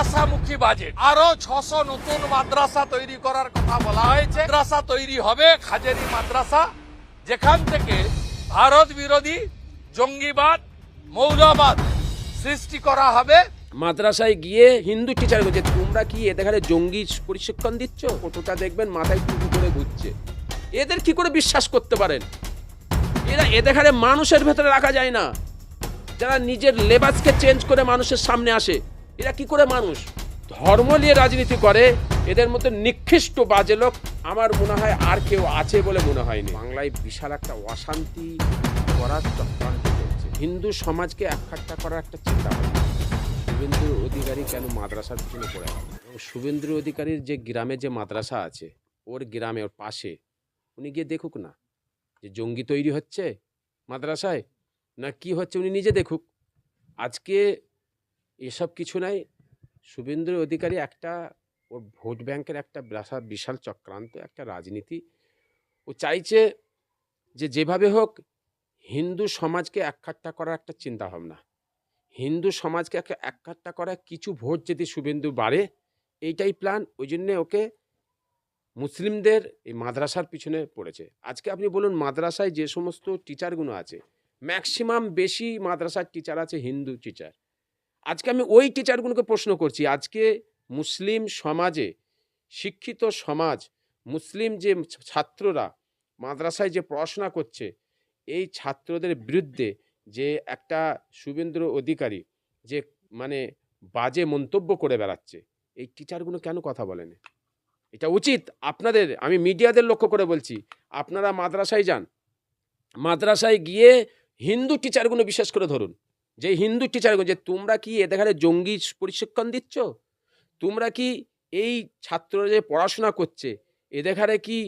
মাদ্রাসামুখী budget. আরও ছশো নতুন মাদ্রাসা তৈরি করার কথা বলা হয়েছে। মাদ্রাসা তৈরি হবে খাজেরি মাদ্রাসা, যেখান থেকে ভারত বিরোধী জঙ্গিবাদ, মৌলবাদ সৃষ্টি করা হবে। মাদ্রাসায় গিয়ে হিন্দু টিচার বলছে, তোমরা কি এদের জঙ্গি প্রশিক্ষণ দিচ্ছ? ফটোটা দেখবেন, মাথায় টুপি করে ঘুরছে। এদের কি করে বিশ্বাস করতে পারেন? এরা এদের মানুষের ভেতরে রাখা যায় না। যারা নিজের লেবাসকে চেঞ্জ করে মানুষের সামনে আসে এরা কি করে মানুষ? ধর্ম নিয়ে রাজনীতি করে, এদের মধ্যে নিকৃষ্ট বাজে লোক আমার মনে হয় আর কেউ আছে বলে মনে হয়নি। বাংলায় বিশাল একটা অশান্তি করার চক্রান্ত চলছে। হিন্দু সমাজকে একখাট্টা করার একটা চিন্তা ভাবনা। শুভেন্দু অধিকারী কেন মাদ্রাসার পিছনে পড়ে গেল? এবং শুভেন্দু অধিকারীর যে গ্রামে যে মাদ্রাসা আছে, ওর গ্রামে, ওর পাশে, উনি গিয়ে দেখুক না যে জঙ্গি তৈরি হচ্ছে মাদ্রাসায়, না কি হচ্ছে উনি নিজে দেখুক। আজকে এসব কিছু নাই। শুভেন্দু অধিকারী একটা, ওর ভোট ব্যাংকের একটা বিশাল বিশাল চক্রান্ত, একটা রাজনীতি। ও চাইছে যে যেভাবে হোক, হিন্দু সমাজকে একখাট্টা করার একটা চিন্তাভাবনা। হিন্দু সমাজকে একটা একখাট্টা করা কিছু ভোট যদি শুভেন্দু বাড়ে, এইটাই প্ল্যান ওই জন্যে ওকে মুসলিমদের এই মাদ্রাসার পিছনে পড়েছে। আজকে আপনি বলুন, মাদ্রাসায় যে সমস্ত টিচারগুলো আছে ম্যাক্সিমাম বেশি মাদ্রাসার টিচার আছে হিন্দু টিচার আজকে আমি ওই টিচারগুলোকে প্রশ্ন করছি। আজকে মুসলিম সমাজে, শিক্ষিত সমাজ, মুসলিম যে ছাত্ররা মাদ্রাসায় যে পড়াশোনা করছে, এই ছাত্রদের বিরুদ্ধে যে একটা শুভেন্দ্র অধিকারী যে মানে বাজে মন্তব্য করে বেড়াচ্ছে, এই টিচারগুলো কেন কথা বলেন? এটা উচিত আপনাদের, আমি মিডিয়াদের লক্ষ্য করে বলছি, আপনারা মাদ্রাসায় যান, মাদ্রাসায় গিয়ে হিন্দু টিচারগুলো বিশেষ করে ধরুন। যে হিন্দু টিচারগুলো যে তোমরা কি এদের জঙ্গি প্রশিক্ষণ দিচ্ছ? তোমরা কি এই ছাত্ররা যে পড়াশোনা করছে ঘাড়ে কি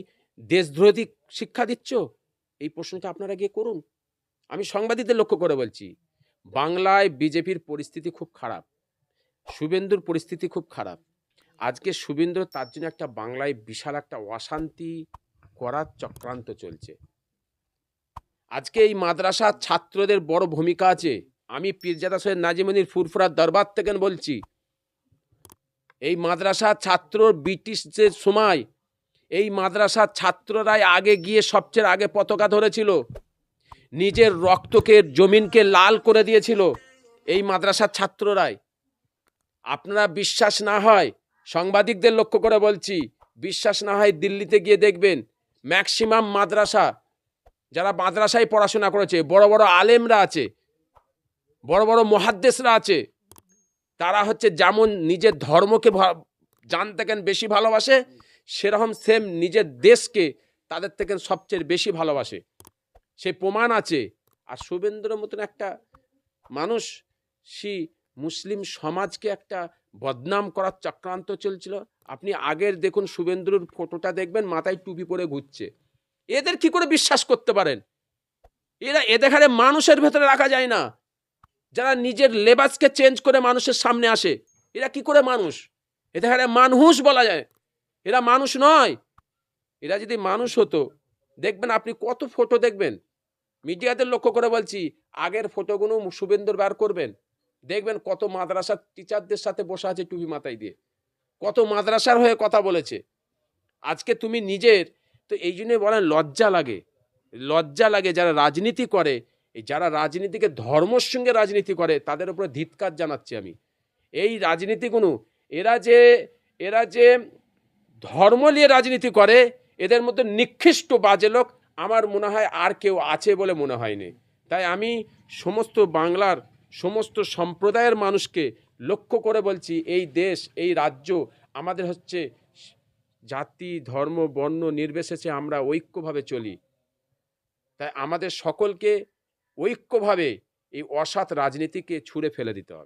দেশদ্রোহী শিক্ষা দিচ্ছ? এই প্রশ্নটা আপনারা গিয়ে করুন। আমি সাংবাদিকদের লক্ষ্য করে বলছি, বাংলায় বিজেপির পরিস্থিতি খুব খারাপ, শুভেন্দুর পরিস্থিতি খুব খারাপ। আজকে শুভেন্দু তার জন্য একটা বাংলায় বিশাল একটা অশান্তি করার চক্রান্ত চলছে। আজকে এই মাদ্রাসা ছাত্রদের বড় ভূমিকা আছে। আমি পীরজাদা সৈয়দ নাজিমনির ফুরফুরার দরবার থেকে বলছি, এই মাদ্রাসা ছাত্র ব্রিটিশদের সময়, এই মাদ্রাসার ছাত্ররাই আগে গিয়ে সবচেয়ে আগে পতাকা ধরেছিল, নিজের রক্তকে, জমিনকে লাল করে দিয়েছিল এই মাদ্রাসার ছাত্ররাই। আপনারা বিশ্বাস না হয়, সাংবাদিকদের লক্ষ্য করে বলছি, বিশ্বাস না হয় দিল্লিতে গিয়ে দেখবেন, ম্যাক্সিমাম মাদ্রাসা, যারা মাদ্রাসায় পড়াশোনা করেছে, বড় বড় আলেমরা আছে বড় বড় মহাদ্দেশরা আছে। তারা হচ্ছে যেমন নিজের ধর্মকে জানতে কেন বেশি ভালোবাসে, সেরকম সেম নিজের দেশকে তাদের থেকে সবচেয়ে বেশি ভালোবাসে। সে প্রমাণ আছে। আর শুভেন্দ্রের মতন একটা মানুষ, সে মুসলিম সমাজকে একটা বদনাম করার চক্রান্ত চলছিল। আপনি আগের দেখুন শুভেন্দ্রর ফটোটা দেখবেন, মাথায় টুপি পরে ঘুরছে। এদের কি করে বিশ্বাস করতে পারেন? এরা এদের মানুষের ভেতরে রাখা যায় না। যারা নিজের লেবাসকে চেঞ্জ করে মানুষের সামনে আসে, এরা কি করে মানুষ? এদের মানুষ বলা যায়। এরা মানুষ নয়। এরা যদি মানুষ হতো, দেখবেন আপনি কত ফটো দেখবেন। মিডিয়াদের লক্ষ্য করে বলছি, আগের ফটোগুলো শুভেন্দুর বার করবেন। দেখবেন কত মাদ্রাসার টিচারদের সাথে বসে আছে টুপি মাথায় দিয়ে। কত মাদ্রাসার হয়ে কথা বলেছে। আজকে তুমি নিজের, তো এই জন্যই বলেন লজ্জা লাগে। লজ্জা লাগে যারা রাজনীতি করে এই যারা রাজনীতিকে ধর্মর সঙ্গে রাজনীতি করে, তাদের উপরে ধিৎকার জানাচ্ছি আমি। এই রাজনীতিগুলো এরা যে এরা যে ধর্ম নিয়ে রাজনীতি করে, এদের মধ্যে নিকৃষ্ট বাজে লোক আমার মনে হয় আর কেউ আছে বলে মনে হয়নি। তাই আমি সমস্ত বাংলার, সমস্ত সম্প্রদায়ের মানুষকে লক্ষ্য করে বলছি, এই দেশ, এই রাজ্য আমাদের হচ্ছে জাতি, ধর্ম, বর্ণ নির্বিশেষে আমরা ঐক্যভাবে চলি। তাই আমাদের সকলকে ঐক্যভাবে এই অসৎ রাজনীতিকে ছুঁড়ে ফেলে দিতে হবে।